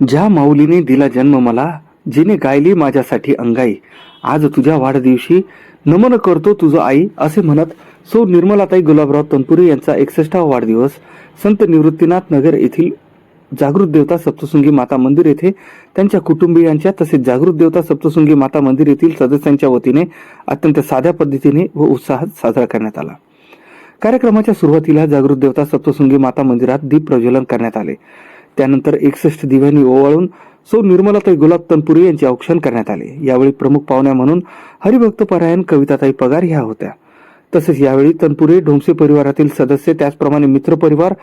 ज्या माऊलीने दिला जन्म मला जिने गायली माझ्यासाठी अंगाई आज तुझ्या वाढदिवशी नमन करतो तुझं आई असे म्हणत सो निर्मलाताई गुलाबराव तनपुरे यांचा एकसष्टावा वाढदिवस संत निवृत्तीनाथ नगर येथील जागृत देवता सप्तशृंगी माता मंदिर येथे त्यांच्या कुटुंबियांच्या तसेच जागृत देवता सप्तशृंगी माता मंदिर येथील सदस्यांच्या वतीने अत्यंत साध्या पद्धतीने व उत्साहात साजरा करण्यात आला. कार्यक्रमाच्या सुरुवातीला जागृत देवता सप्तशृंगी माता मंदिरात दीप प्रज्वलन करण्यात आले. त्यानंतर एकसष्ट दिव्यांनी ओवाळून सौ निर्मलाताई गुलाब तनपुरे यांचे औक्षण करण्यात आले. यावेळी प्रमुख पाहुण्या म्हणून हरिभक्त परायण कविताताई पगार ह्या होत्या. तसेच यावेळी तनपुरे ढोमसे परिवारातील सदस्य त्याचप्रमाणे मित्र परिवार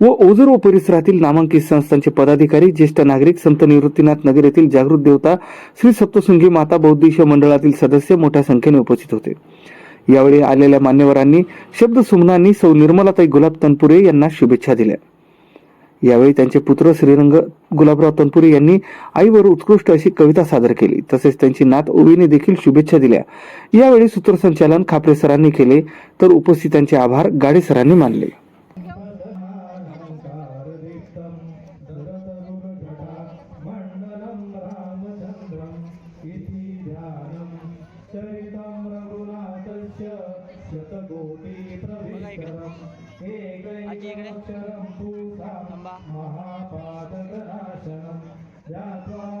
व ओझर व परिसरातील नामांकित संस्थांचे पदाधिकारी ज्येष्ठ नागरिक संत निवृत्तीनाथ नगर येथील जागृत देवता श्री सप्तशृंगी माता बौद्धिश मंडळातील सदस्य मोठ्या संख्येने उपस्थित होते. यावेळी आलेल्या मान्यवरांनी शब्द सुमनांनी सौ निर्मलाताई गुलाब तनपुरे यांना शुभेच्छा दिल्या. यावेळी त्यांचे पुत्र श्रीरंग गुलाबराव तनपुरे यांनी आईवर उत्कृष्ट अशी कविता सादर केली. तसेच त्यांची नात ओवीने देखील शुभेच्छा दिल्या. यावेळी सूत्रसंचालन खापरे सरांनी केले तर उपस्थितांचे आभार गाडे सरांनी मानले. मण्डलं रामचन्द्रम् इति ध्यानं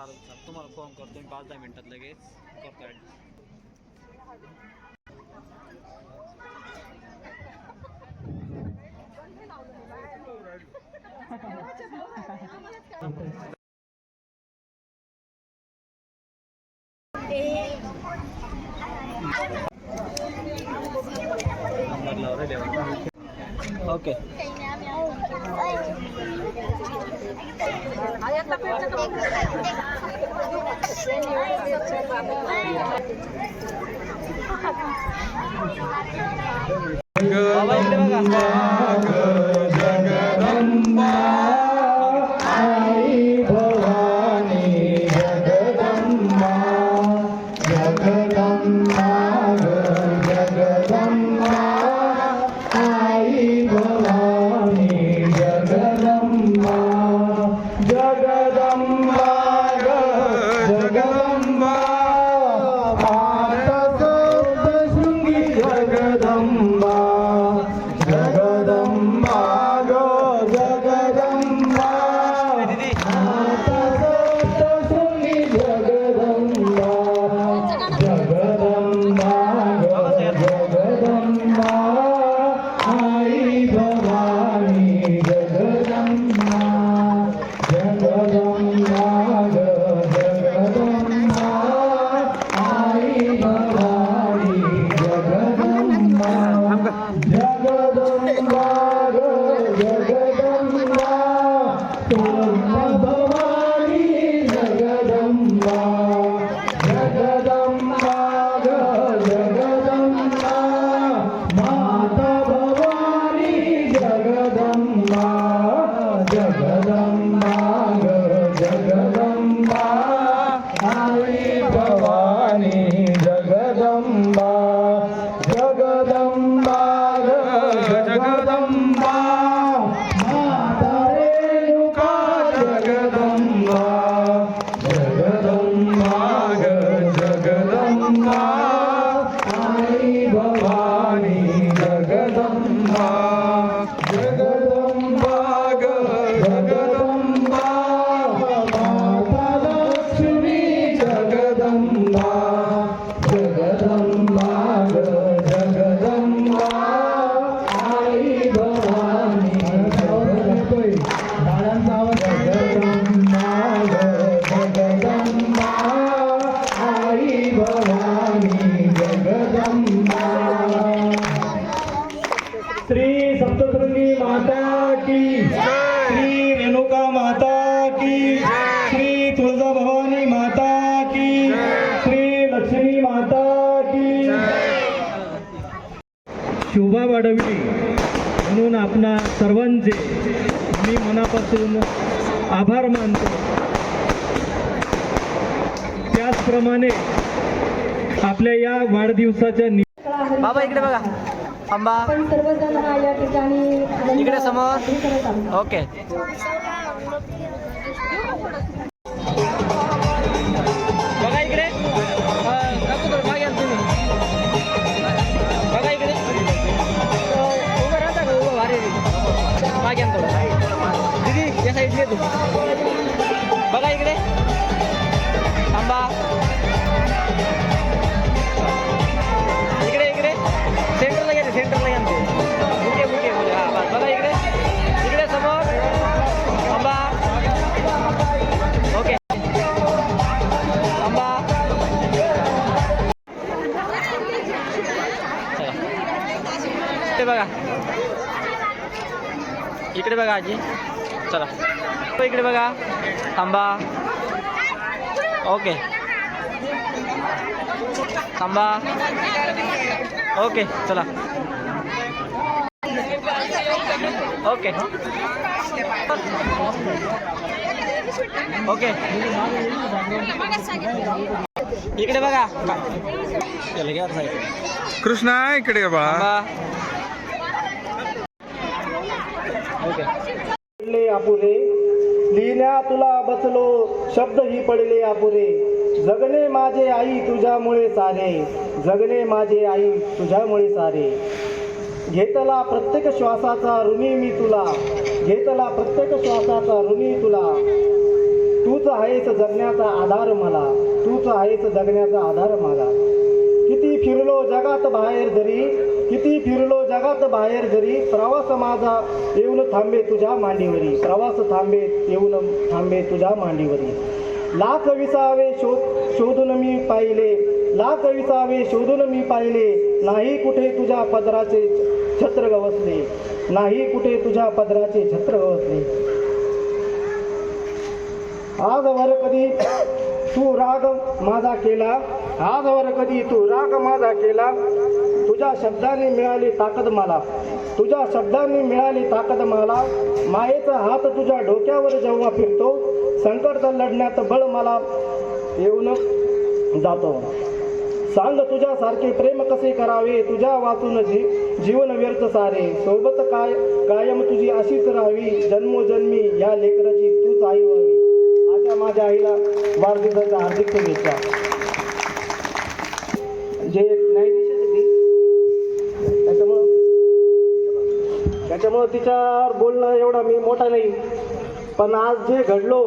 चालेल चालेल. तुम्हाला फोन करतो मी पाच दहा मिनटात लगेच करतो ॲड ओके बाबा श्री तुळजा भवानी माता की श्री लक्ष्मी माता की. शोभा वाढवली म्हणून आपणा सर्वांचे मी मनापासून आभार मानतो. त्याचप्रमाणे आपल्या या वाढदिवसाच्या बाबा इकडे बघा. आंबा आपण सर्वजण या ठिकाणी इकडे समोर. ओके. बघा इकडे. थांबा. इकडे इकडे. सेंटरला घ्या सेंटरला घ्या बुके बुके बुके. हा बस. बघा इकडे. इकडे समोर. थांबा. ओके. थांबा. चला. बघा इकडे बघा आजी. चला. तो इकडे बघा थांबा ओके थांबा ओके चला ओके ओके इकडे बघा चला घ्या साईड कृष्णा इकडे बाळा थांबा ओके पडले अपुरे लिहिण्या तुला बसलो शब्द ही पडले अपुरे. जगणे माझे आई तुझ्यामुळे सारे. जगणे माझे आई तुझ्यामुळे सारे. घेतला प्रत्येक श्वासाचा ऋणी मी तुला. घेतला प्रत्येक श्वासाचा ऋणी तुला. तूच आहेस जगण्याचा आधार मला. तूच आहेस जगण्याचा आधार मला. किती फिरलो जगात बाहेर जरी किती फिरलो जगात बाहेर जरी प्रवास माझा येऊन थांबे तुझ्या मांडीवरी. प्रवास थांबे येऊन थांबे तुझ्या मांडीवरी. लाख विसावे शोध शोधून मी पाहिले. लाख विसावे शोधून मी पाहिले. नाही कुठे तुझ्या पदराचे छत्र गवसले नाही कुठे तुझ्या पदराचे छत्र गवसले आजवर कधी तू राग माझा केला? आजवर कधी तू राग माझा केला? तुझ्या शब्दाने मिळाली ताकद मला. तुझ्या शब्दाने मिळाली ताकद मला. मायेचा हात तुझ्या डोक्यावर जेव्हा फिरतो संकट लढण्यात बळ मला येऊन जातो. सांग तुझ्यासारखे प्रेम कसे करावे? तुझ्या वाचून जी जीवन व्यर्थ सारे. सोबत काय कायम तुझी अशीच राहावी. जन्मोजन्मी या लेकराची तूच आई व्हावी. अशा माझ्या आईला वाढदिवसाच्या हार्दिक शुभेच्छा. जे नाही दिसत ती त्याच्यामुळं तिच्यावर बोलणं एवढा मी मोठा नाही. पण आज जे घडलो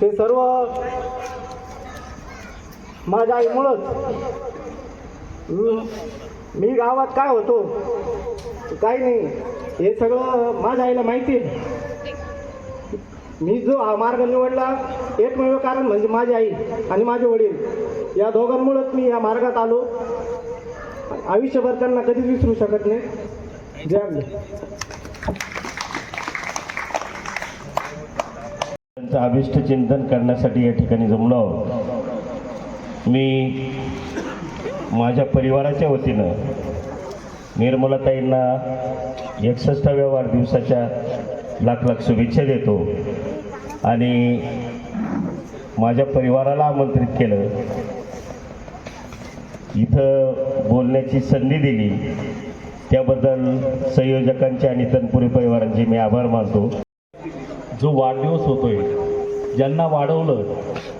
ते सर्व माझ्या आईमुळंच. मी गावात काय होतो काही नाही हे सगळं माझ्या आईला माहिती आहे. मी जो हा मार्ग निवडला एकमेव कारण म्हणजे माझी आई आणि माझे वडील. या दोघांमुळंच मी या मार्गात आलो. आयुष्यभर त्यांना कधीच विसरू शकत नाही. त्यांचं अभिष्ट चिंतन करण्यासाठी या ठिकाणी जमलो आहोत. मी माझ्या परिवाराच्या वतीनं निर्मलाताईंना एकसष्टाव्या वाढदिवसाच्या लाख लाख शुभेच्छा देतो आणि माझ्या परिवाराला आमंत्रित केलं. इथं बोलण्याची संधी दिली. त्याबद्दल संयोजकांचे आणि तनपुरी परिवारांचे मी आभार मानतो. जो वाढदिवस होतोय ज्यांना वाढवलं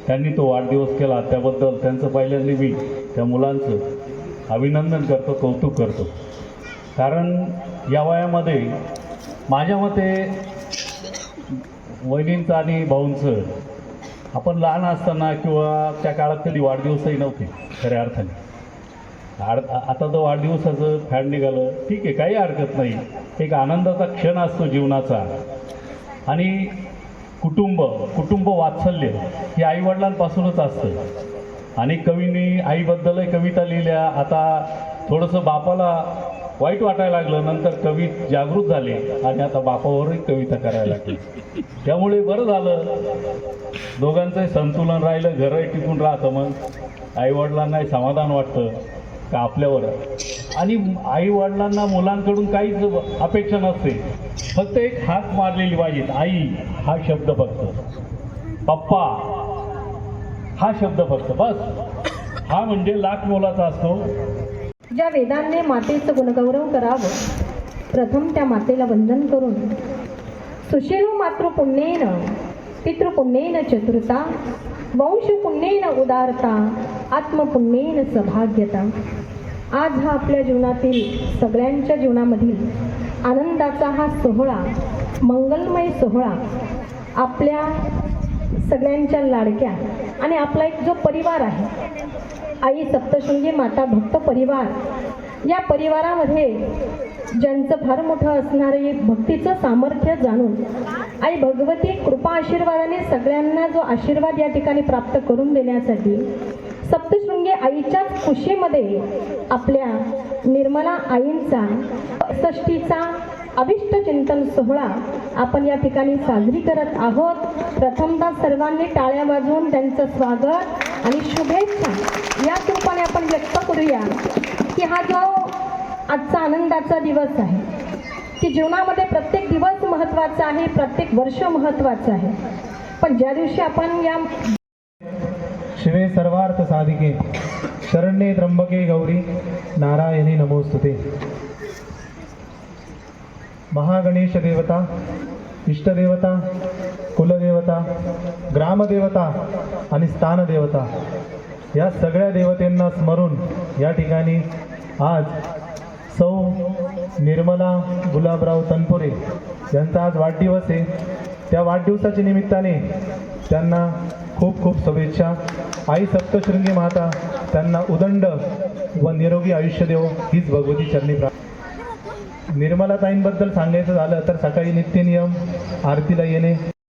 त्यांनी तो वाढदिवस केला. त्याबद्दल त्यांचं पहिल्यांदा मी त्या मुलांचं अभिनंदन करतो कौतुक करतो. कारण या वयामध्ये माझ्या मते वहिनींचं आणि भाऊंचं आपण लहान असताना किंवा त्या काळात कधी वाढदिवसही नव्हते खऱ्या अर्थाने. आड आता तर वाढदिवसाचं फॅड निघालं. ठीक आहे काही हरकत नाही. एक आनंदाचा क्षण असतो जीवनाचा. आणि कुटुंब कुटुंब वात्सल्य हे आईवडिलांपासूनच असतं. आणि कवींनी आईबद्दलही कविता लिहिल्या. आता थोडंसं बापाला वाईट वाटायला लागलं. नंतर कवी जागृत झाले. आणि आता बापावरही कविता करायला लागली. त्यामुळे बरं झालं. दोघांचंही संतुलन राहिलं. घरही टिकून राहतं मग. आईवडिलांनाही समाधान वाटतं. का आपल्यावर? आणि आईवडिलांना मुलांकडून काहीच अपेक्षा नसते. फक्त एक हात मारलेली पाहिजेत आई हा शब्द फक्त. पप्पा हा शब्द फक्त. बस. हा म्हणजे लाख मोलाचा असतो. ज्या वेदांनी मातेचं गुणगौरव करावं प्रथम त्या मातेला वंदन करून सुशीलो मातृपुण्येन पितृपुण्येन चतुरता वंशपुण्येन उदारता आत्मपुण्येन सभाग्यता. आज हा आपल्या जीवनातील सगळ्यांच्या जीवनामधील आनंदाचा हा सोहळा मंगलमय सोहळा आपल्या सगळ्यांच्या लाडक्या आणि आपला एक जो परिवार आहे आई सप्तशृंगी माता भक्त परिवार या परिवारामध्ये ज्यांचं फार मोठं असणारे भक्तीचं सामर्थ्य जाणून आई भगवती कृपा आशीर्वादाने सगळ्यांना जो आशीर्वाद या ठिकाणी प्राप्त करून देण्यासाठी सप्त म्हणजे आईच्याच खुशीमध्ये आपल्या निर्मला आईंचा षष्टीचा अभिष्ट चिंतन सोहळा आपण या ठिकाणी साजरी करत आहोत. प्रथमदा सर्वांनी टाळ्या वाजवून त्यांचं स्वागत आणि शुभेच्छा. या रूपाने आपण व्यक्त करूया की हा जो आजचा आनंदाचा दिवस आहे की जीवनामध्ये प्रत्येक दिवस महत्त्वाचा आहे प्रत्येक वर्ष महत्त्वाचं आहे. पण ज्या दिवशी आपण या शिवे सर्वार्थ साधिके. शरण्ये त्र्यंबके गौरी. नारायणी नमोस्तुते. महागणेश देवता इष्टदेवता कुलदेवता ग्रामदेवता आणि स्थानदेवता या सगळ्या देवतेंना स्मरून या ठिकाणी आज सौ निर्मला गुलाबराव तनपुरे यांचा आज वाढदिवस आहे. त्या वाढदिवसाच्या निमित्ताने त्यांना खूप खूप शुभेच्छा. आई सप्तशृंगी माता त्यांना उदंड व निरोगी आयुष्य देव हीच भगवती चरणी निर्मला निर्मलाताईंबद्दल सांगायचं झालं तर सकाळी नित्यनियम आरतीला येणे.